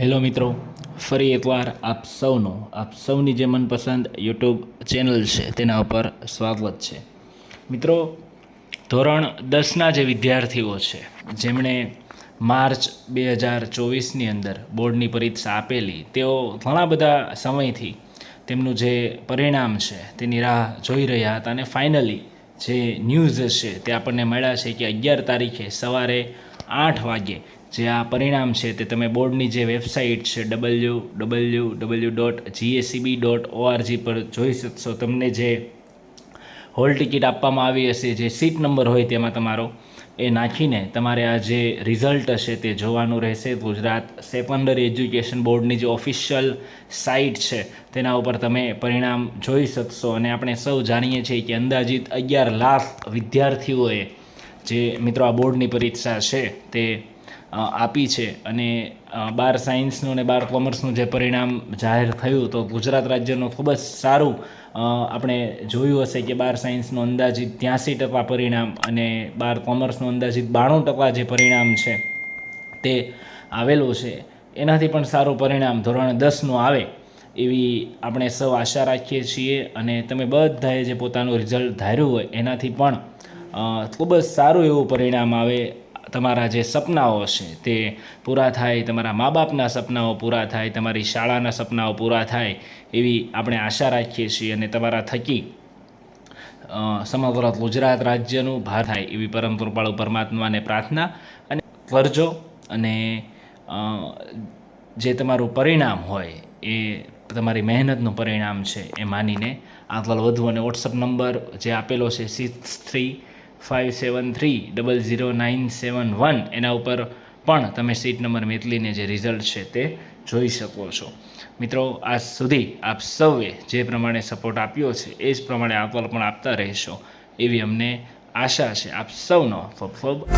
Hello મિત્રો, ફરી એકવાર આપ સૌનું, આપ સૌની જે મનપસંદ યુટ્યુબ ચેનલ છે, તેના ઉપર સ્વાગત છે. મિત્રો, ધોરણ દસના જે વિદ્યાર્થીઓ છે, જેમણે માર્ચ બે હજાર ચોવીસની અંદર બોર્ડની પરીક્ષા આપેલી, તેઓ ઘણા બધા સમયથી તેમનું જે પરિણામ છે, તેની રાહ જોઈ રહ્યા હતા અને ફાઇનલી જે ન્યૂઝ છે, તે આપણને મળ્યા છે કે અગિયાર તારીખે સવારે આઠ વાગે જે આ પરિણામ છે તે તમે બોર્ડની જે વેબસાઇટ છે W W W dot GACB dot ORG પર જોઈ શકશો. તમને જે હોલ ટિકિટ આપવામાં આવી હશે, જે સીટ નંબર હોય તેમાં તમારો, એ નાખીને તમારે આ જે રિઝલ્ટ હશે તે જોવાનું રહેશે. ગુજરાત સેકન્ડરી એજ્યુકેશન બોર્ડની જે ઓફિશિયલ સાઇટ છે તેના ઉપર તમે પરિણામ જોઈ શકશો. અને આપણે સૌ જાણીએ છીએ કે અંદાજિત અગિયાર લાખ વિદ્યાર્થીઓએ જે મિત્રો આ બોર્ડની પરીક્ષા છે તે આપી છે. અને બાર સાયન્સનું અને બાર કોમર્સનું જે પરિણામ જાહેર થયું તો ગુજરાત રાજ્યનું ખૂબ જ સારું આપણે જોયું હશે કે બાર સાયન્સનું અંદાજિત ત્યાંસી ટકા પરિણામ અને બાર કોમર્સનું અંદાજિત બાણું ટકા જે પરિણામ છે તે આવેલું છે. એનાથી પણ સારું પરિણામ ધોરણ દસનું આવે એવી આપણે સૌ આશા રાખીએ છીએ અને તમે બધાએ જે પોતાનું રિઝલ્ટ ધાર્યું હોય એનાથી પણ ખૂબ જ સારું એવું પરિણામ આવે તમારા જે સપનાઓ છે તે પૂરા થાય, તમારા મા બાપના સપનાઓ પૂરા થાય, તમારી શાળાના સપનાઓ પૂરા થાય એવી આપણે આશા રાખીએ છીએ અને તમારા થકી સમગ્ર ગુજરાત રાજ્યનું ભાર થાય એવી પરમ કૃપાળુ પરમાત્માને પ્રાર્થના અને કરજો અને જે તમારું પરિણામ હોય એ તમારી મહેનતનું પરિણામ છે એ માનીને આગળ વધવું અને વોટ્સઅપ નંબર જે આપેલો છે, six three five seven three double zero nine seven one એના ઉપર પણ તમે સીટ નંબર મેકલીને જે રિઝલ્ટ છે તે જોઈ શકો છો. મિત્રો, આજ સુધી આપ સૌએ જે પ્રમાણે સપોર્ટ આપ્યો છે, એ જ પ્રમાણે આગળ પણ આપતા રહેશો. એવી અમને આશા છે. આપ સૌનો ફબ ખૂબ